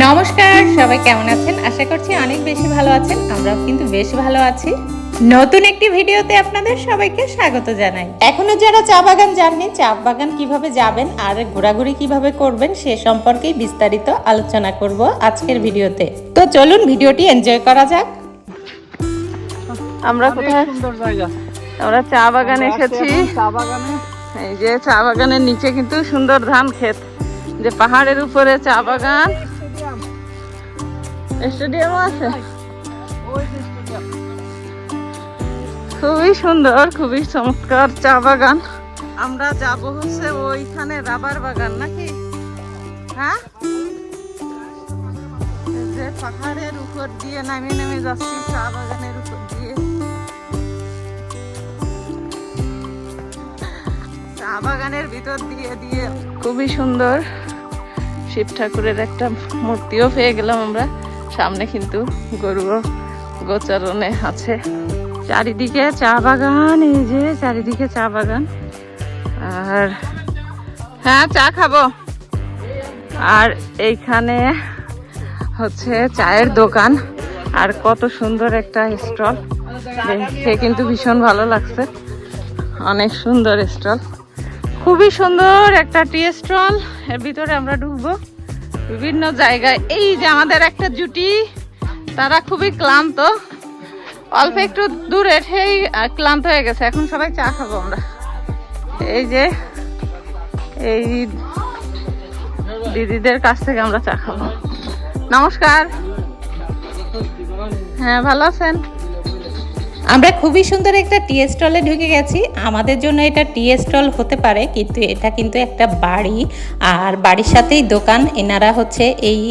নমস্কার সবাই কেমন আছেন? আশা করছি অনেক বেশি ভালো আছেন আমরাও কিন্তু বেশ ভালো আছি। নতুন একটি ভিডিওতে আপনাদের সবাইকে স্বাগত জানাই। এখনও যারা চা বাগান যাননি চা বাগান কীভাবে যাবেন আর ঘোরাঘুরি কীভাবে করবেন সে সম্পর্কে বিস্তারিত আলোচনা করব আজকের ভিডিওতে। তো চলুন ভিডিওটি এনজয় করা যাক। আমরা কোথায়? সুন্দর জায়গা। আমরা চা বাগান এসেছি। চা বাগানে। এই যে চা বাগানের নিচে কিন্তু সুন্দর ধান ক্ষেত। যে পাহাড়ের উপরে চা বাগান স্টেডিয়াম আছে? খুবই সুন্দর খুবই চমৎকার চা বাগান। আমরা যাব হচ্ছে ওইখানে রাবার বাগান নাকি? হ্যাঁ? যে পাহাড়ের উপর দিয়ে নামে নামে যাচ্ছি চা বাগানের উপর দিয়ে। চা বাগানের ভিতর দিয়ে দিয়ে। খুবই সুন্দর। শিব ঠাকুরের একটা মূর্তিও পেয়ে গেলাম আমরা। সামনে কিন্তু গরুও গোচারণে আছে। চারিদিকে চা বাগান এই যে চারিদিকে চা বাগান। আর হ্যাঁ চা খাব। আর এইখানে হচ্ছে চায়ের দোকান। আর কত সুন্দর একটা স্টল। দেখে কিন্তু ভীষণ ভালো লাগছে। অনেক সুন্দর স্টল। খুবই সুন্দর একটা টি স্টল। এর ভিতরে আমরা ঢুকবো। বিভিন্ন জায়গায়। এই যে আমাদের একটা জুটি, তারা খুবই ক্লান্ত। অল্প একটু দূরে সেই ক্লান্ত হয়ে গেছে। এখন সবাই চা খাব আমরা। এই যে, এই দিদিদের কাছ থেকে আমরা চা খাব। নমস্কার। হ্যাঁ ভালো আছেন? আমরা খুবই সুন্দর একটা টি স্টলে ঢুকে গেছি। আমাদের জন্য এটা টি স্টল হতে পারে, কিন্তু এটা কিন্তু একটা বাড়ি। আর বাড়ির সাথেই দোকান। এনারা হচ্ছে এই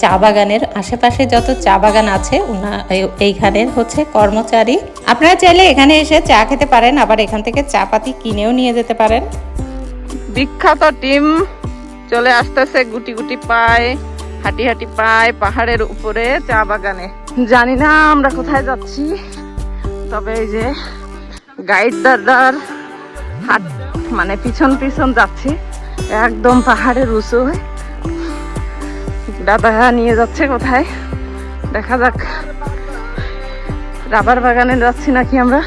চা বাগানের। আশেপাশে যত চা বাগান আছে এইখানের হচ্ছে কর্মচারী। আপনারা চাইলে এখানে এসে চা খেতে পারেন, আবার এখান থেকে চা পাতি কিনেও নিয়ে যেতে পারেন। বিখ্যাত টিম চলে আসতেছে গুটি গুটি পায়, হাঁটি হাঁটি পায় পাহাড়ের উপরে চা বাগানে। জানি না আমরা কোথায় যাচ্ছি। তবে এই যে গাইড দাদার হাত মানে পিছন পিছন যাচ্ছি। একদম পাহাড়ের উঁচু। দাদা নিয়ে যাচ্ছে কোথায়? দেখা যাক। রাবার বাগানে যাচ্ছি নাকি আমরা?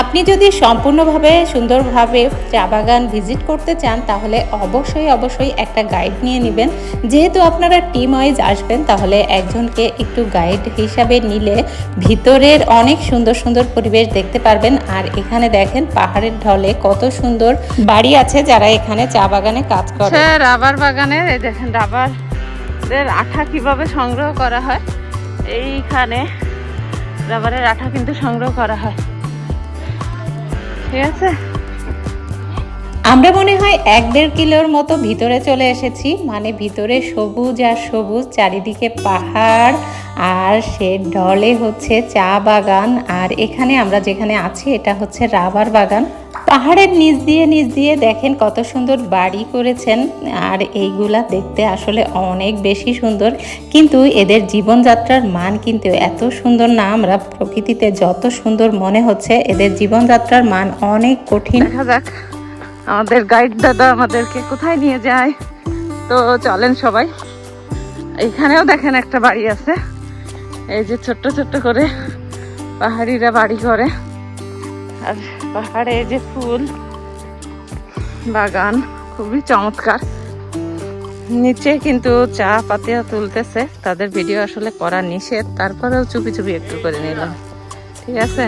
আপনি যদি সম্পূর্ণভাবে সুন্দরভাবে চা বাগান ভিজিট করতে চান, তাহলে অবশ্যই অবশ্যই একটা গাইড নিয়ে নেবেন। যেহেতু আপনারা টিম ওয়াইজ আসবেন, তাহলে একজনকে একটু গাইড হিসাবে নিলে ভিতরের অনেক সুন্দর সুন্দর পরিবেশ দেখতে পারবেন। আর এখানে দেখেন পাহাড়ের ঢলে কত সুন্দর বাড়ি আছে যারা এখানে চা বাগানে কাজ করে। রাবার বাগানে দেখেন রাবার আঠা কীভাবে সংগ্রহ করা হয়। এইখানে রাবারের আঠা কিন্তু সংগ্রহ করা হয়। আমরা মনে হয় এক দেড় কিলোর মতো ভিতরে চলে এসেছি মানে ভিতরে সবুজ আর সবুজ, চারিদিকে পাহাড়, আর সে ঢলে হচ্ছে চা বাগান, আর এখানে আমরা যেখানে আছি, এটা হচ্ছে রাবার বাগান। পাহাড়ের নিচ দিয়ে নিচ দিয়ে দেখেন কত সুন্দর বাড়ি করেছেন। আর এইগুলা দেখতে আসলে অনেক বেশি সুন্দর। কিন্তু এদের জীবনযাত্রার মান কিন্তু এত সুন্দর না। আমরা প্রকৃতিতে যত সুন্দর মনে হচ্ছে, এদের জীবনযাত্রার মান অনেক কঠিন। আমাদের গাইড দাদা আমাদেরকে কোথায় নিয়ে যায়। তো চলেন সবাই। এখানেও দেখেন একটা বাড়ি আছে। এই যে ছোট্ট ছোট্ট করে পাহাড়িরা বাড়ি করে। আর পাহাড়ে যে ফুল, বাগান খুবই চমৎকার। নিচে কিন্তু চা পাতিয়া তুলতেছে, তাদের ভিডিও আসলে করা নিষেধ, তারপরেও চুপি চুপি একটু করে নিলাম। ঠিক আছে?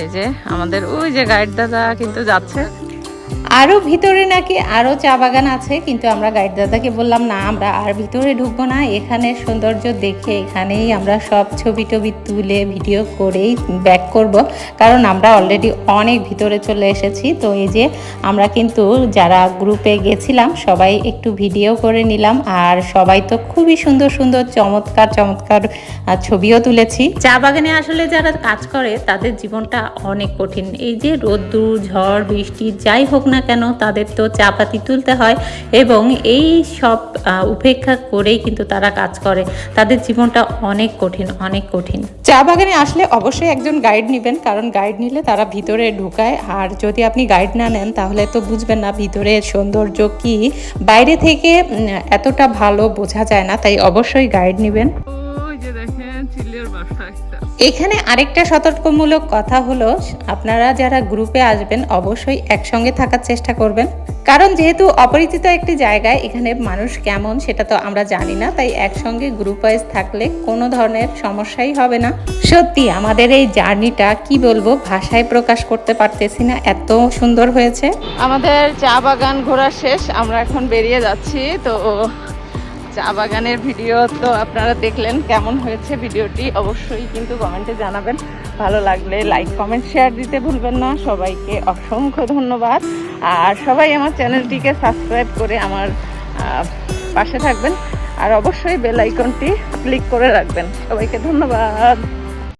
এই যে আমাদের, ওই যে গাইড দাদা কিন্তু যাচ্ছে। আরও ভিতরে নাকি আরও চা বাগান আছে, কিন্তু আমরা গাইড দাদাকে বললাম, না, আমরা আর ভিতরে ঢুকবো না, এখানে সৌন্দর্য দেখে এখানেই আমরা সব ছবি টবি তুলে ভিডিও করেই ব্যাক করব। কারণ আমরা অলরেডি অনেক ভিতরে চলে এসেছি। তো এই যে আমরা কিন্তু যারা গ্রুপে গেছিলাম, সবাই একটু ভিডিও করে নিলাম। আর সবাই তো খুবই সুন্দর সুন্দর, চমৎকার চমৎকার ছবিও তুলেছি। চা বাগানে আসলে যারা কাজ করে, তাদের জীবনটা অনেক কঠিন। এই যে রোদ্দুর, ঝড়, বৃষ্টি, যাই হোক না কেন, তাদের তো চা পাতি তুলতে হয়। এবং এই সব উপেক্ষা করেই কিন্তু তারা কাজ করে। তাদের জীবনটা অনেক কঠিন অনেক কঠিন। চা বাগানে আসলে অবশ্যই একজন গাইড নেবেন, কারণ গাইড নিলে তারা ভিতরে ঢুকায়। আর যদি আপনি গাইড না নেন, তাহলে তো বুঝবেন না ভিতরে সৌন্দর্য কি। বাইরে থেকে এতটা ভালো বোঝা যায় না, তাই অবশ্যই গাইড নেবেন। এখানে আরেকটা সতর্কমূলক কথা হলো, আপনারা যারা গ্রুপে আসবেন অবশ্যই একসঙ্গে থাকার চেষ্টা করবেন। কারণ যেহেতু অপরিচিত একটি জায়গায় এখানে মানুষ কেমন সেটা তো আমরা জানি না, তাই একসঙ্গে গ্রুপ ওয়াইজ থাকলে কোনো ধরনের সমস্যাই হবে না। সত্যি, আমাদের এই জার্নিটা কি বলব, ভাষায় প্রকাশ করতে পারতেছি না, এত সুন্দর হয়েছে। আমাদের চা বাগান ঘোরা শেষ, আমরা এখন বেরিয়ে যাচ্ছি, তো চা বাগানের ভিডিও তো আপনারা দেখলেন কেমন হয়েছে ভিডিওটি অবশ্যই কিন্তু কমেন্টে জানাবেন। ভালো লাগলে লাইক, কমেন্ট, শেয়ার দিতে ভুলবেন না। সবাইকে অসংখ্য ধন্যবাদ। আর সবাই আমার চ্যানেলটিকে সাবস্ক্রাইব করে আমার পাশে থাকবেন। আর অবশ্যই বেল আইকনটি ক্লিক করে রাখবেন। সবাইকে ধন্যবাদ।